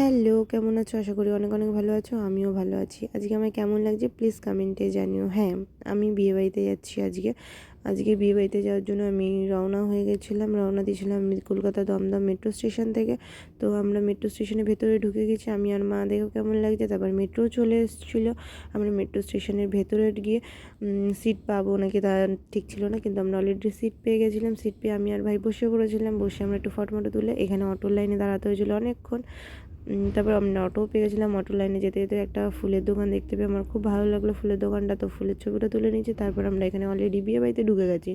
Hello, কেমন আছো? আশা করি অনেক অনেক ভালো আছো, আমিও ভালো আছি। আজকে আমার কেমন লাগছে? প্লিজ কমেন্টে জানিও। হ্যাঁ আমি বিয়েবাড়িতে যাচ্ছি আজকে। আজকে বিয়ে বাড়িতে যাওয়ার জন্য আমি রওনা হয়ে গেছিলাম, রওনা দিয়েছিলাম কলকাতা দমদম মেট্রো স্টেশন থেকে। তো আমরা মেট্রো স্টেশনের ভেতরে ঢুকে গেছি, আমি আর মা দেখো কেমন লাগছে। তারপর মেট্রো চলে এসেছিল, আমরা মেট্রো স্টেশনের ভেতরে গিয়ে সিট পাবো নাকি তা ঠিক ছিল না, কিন্তু আমরা অলরেডি সিট পেয়ে গেছিলাম। সিট পেয়ে আমি আর ভাই বসে পড়েছিলাম, বসে আমরা একটু ফটো মটো তুলে, এখানে অটোর লাইনে দাঁড়াতে হয়েছিল অনেকক্ষণ। তারপর আমরা অটোও পেয়ে গেছিলাম অটো লাইনে যেতে যেতে একটা ফুলের দোকান দেখতে পেয়ে আমার খুব ভালো লাগল। ফুলের দোকানটা তো ফুলের ছবিটা তুলে নিয়েছি, তারপর আমরা এখানে অলরেডি বিয়ে বাড়িতে ঢুকে গেছি।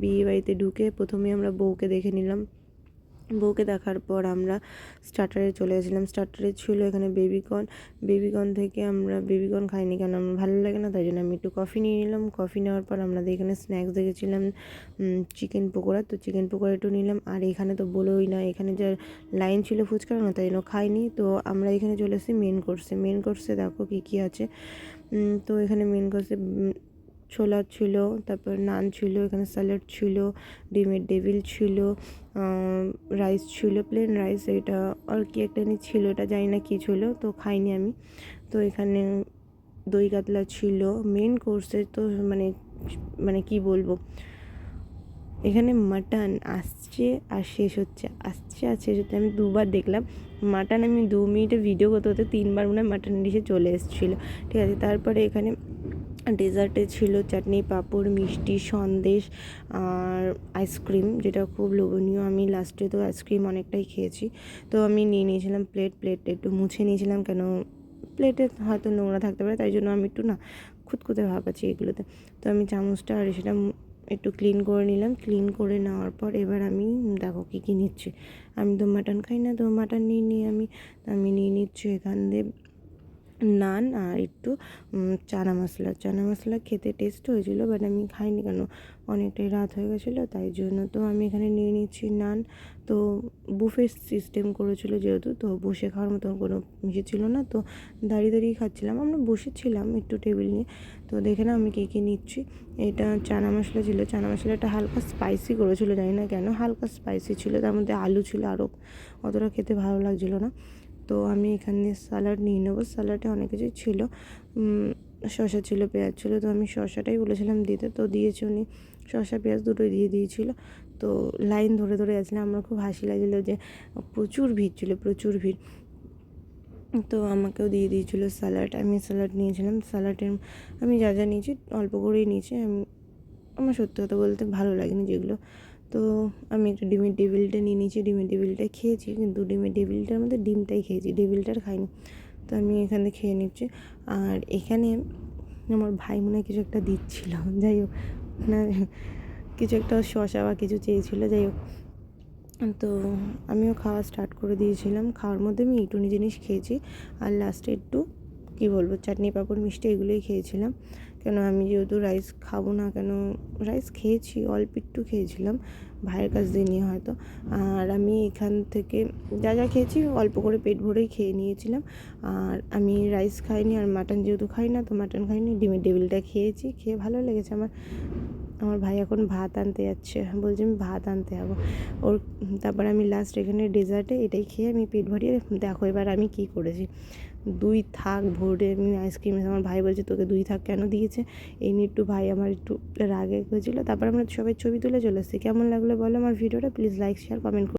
বিয়ে বাড়িতে ঢুকে প্রথমে আমরা বউকে দেখে নিলাম। বউকে দেখার পর আমরা স্টার্টারে চলে গেছিলাম। স্টার্টারে ছিল এখানে বেবিকর্ন বেবিকর্ন থেকে আমরা বেবিকর্ন খাইনি কেন? আমার ভালো লাগে না, তাই জন্য আমি একটু কফি নিয়ে নিলাম। কফি নেওয়ার পর আমরা এখানে স্ন্যাক্স দেখেছিলাম চিকেন পকোড়া। তো চিকেন পকোড়া একটু নিলাম। আর এখানে তো বলোই না, এখানে যে লাইন ছিল ফুচকা না, তাই জন্য খাইনি। তো আমরা এখানে চলে এসেছি মেন কোর্সে মেন কোর্সে দেখো কী কী আছে। তো এখানে মেন কোর্সে ছোলা ছিল, তারপর নান ছিল, এখানে স্যালাড ছিল, ডিমের ডেভিল ছিল রাইস ছিল, প্লেন রাইস, এটা আর কি একটা নিয়ে ছিল, এটা জানি না কী ছিল, তো খাইনি আমি। তো এখানে দই কাতলা ছিল মেন কোর্সে তো মানে মানে কি বলব? এখানে মাটন আসছে আর শেষ হচ্ছে, আসছে আর শেষ হচ্ছে, আমি দুবার দেখলাম মাটন আমি দু মিনিটে ভিডিও করতে করতে তিনবার মনে হয় মাটন ডিশে চলে এসেছিল, ঠিক আছে, তারপরে এখানে ডেজার্টে ছিল চাটনি, পাঁপড়, মিষ্টি, সন্দেশ আর আইসক্রিম, যেটা খুব লোভনীয়। আমি লাস্টে তো আইসক্রিম অনেকটাই খেয়েছি। তো আমি নিয়ে নিয়েছিলাম প্লেট প্লেট একটু মুছে নিয়েছিলাম কেন প্লেটে হয়তো নোংরা থাকতে পারে, তাই জন্য আমি একটু না খুঁতখুঁতে ভাব আছি এগুলোতে। তো আমি চামচটা আর সেটা একটু ক্লিন করে নিলাম। ক্লিন করে নেওয়ার পর এবার আমি, দেখো কী কী নিচ্ছি। আমি তো মাটন খাই না, তো মাটন নিয়ে নিয়ে আমি আমি নিয়ে নিচ্ছি এখান দিয়ে। নান আর একটু চানা মশলা। চানা মশলা খেতে টেস্ট হয়েছিলো বাট আমি খাইনি কেন? অনেকটাই রাত হয়ে গেছিল, তাই জন্য তো আমি এখানে নিয়ে নিচ্ছি নান। তো বুফে সিস্টেম করেছিল যেহেতু, তো বসে খাওয়ার মতো কোনো ইয়ে ছিল না, তো দাঁড়িয়ে দাঁড়িয়ে খাচ্ছিলাম। আমরা বসেছিলাম একটু টেবিল নিয়ে। তো দেখে না আমি কী কী নিচ্ছি। এটা চানা মশলা ছিল। চানা মশলাটা হালকা স্পাইসি করেছিল, জানি না কেন। হালকা স্পাইসি ছিল, তার মধ্যে আলু ছিল আরও অতটা খেতে ভালো লাগছিল না। তো আমি এখানে স্যালাড নিয়ে নেব। স্যালাডে অনেক কিছুই ছিল। শসা ছিল, পেঁয়াজ ছিল, তো আমি শসাটাই বলেছিলাম দিতে। তো দিয়েছি উনি। শসা, পেঁয়াজ দুটোই দিয়ে দিয়েছিল। তো লাইন ধরে ধরে আসলে আমার খুব হাসি লাগছিল যে প্রচুর ভিড় ছিল, প্রচুর ভিড়। তো আমাকেও দিয়ে দিয়েছিলো স্যালাড। আমি স্যালাড নিয়েছিলাম। স্যালাডের আমি যা যা নিয়েছি, অল্প করেই নিয়েছি। আমি, আমার সত্যি কথা বলতে ভালো লাগেনি যেগুলো। তো আমি একটা ডিমের ডেভিলটা নিয়ে নিয়েছি, ডিমের ডেভিলটা খেয়েছি, কিন্তু ডিমের ডেভিলটার মধ্যে ডিমটাই খেয়েছি ডেভিলটার খাইনি। তো আমি এখানে খেয়ে নিচ্ছি। আর এখানে আমার ভাই মনে কিছু একটা দিচ্ছিল, যাই হোক, না, কিছু একটা শশা বা কিছু চেয়েছিলো, যাই হোক। তো আমিও খাওয়া স্টার্ট করে দিয়েছিলাম। খাওয়ার মধ্যে আমি একটুনি জিনিস খেয়েছি, আর লাস্টে একটু, কী বলব, চাটনি পাঁপড় মিষ্টি এগুলোই খেয়েছিলাম। কেন আমি যেহেতু রাইস খাব না কেন? রাইস খেয়েছি, অল্প একটু খেয়েছিলাম, ভাইয়ের কাছ দিয়ে নিয়ে হয়তো। আর আমি এখান থেকে যা যা খেয়েছি অল্প করে পেট ভরেই খেয়ে নিয়েছিলাম। আর আমি রাইস খাইনি আর মাটন যেহেতু খাই না, তো মাটন খাইনি, ডিমের ডেবিলটা খেয়েছি, খেয়ে ভালো লেগেছে আমার। আমার ভাই এখন ভাত আনতে যাচ্ছে। বলছে, আমি ভাত আনতে যাব। ওর, তারপর আমি লাস্ট এখানে ডেজার্টে এটাই খেয়ে আমি পেট ভরিয়ে, দেখো এবার আমি কি করেছি? দুই থাক ভোরে, আমি আইসক্রিম আমার ভাই বলছে, তোকে দুই থাক কেন দিয়েছে? এই নিয়ে একটু ভাই আমার একটু রাগে হয়েছিলো। তারপর আমরা সবাই ছবি তুলে চলে এসেছি। কেমন লাগল বলো আমার ভিডিওটা? Please like share comment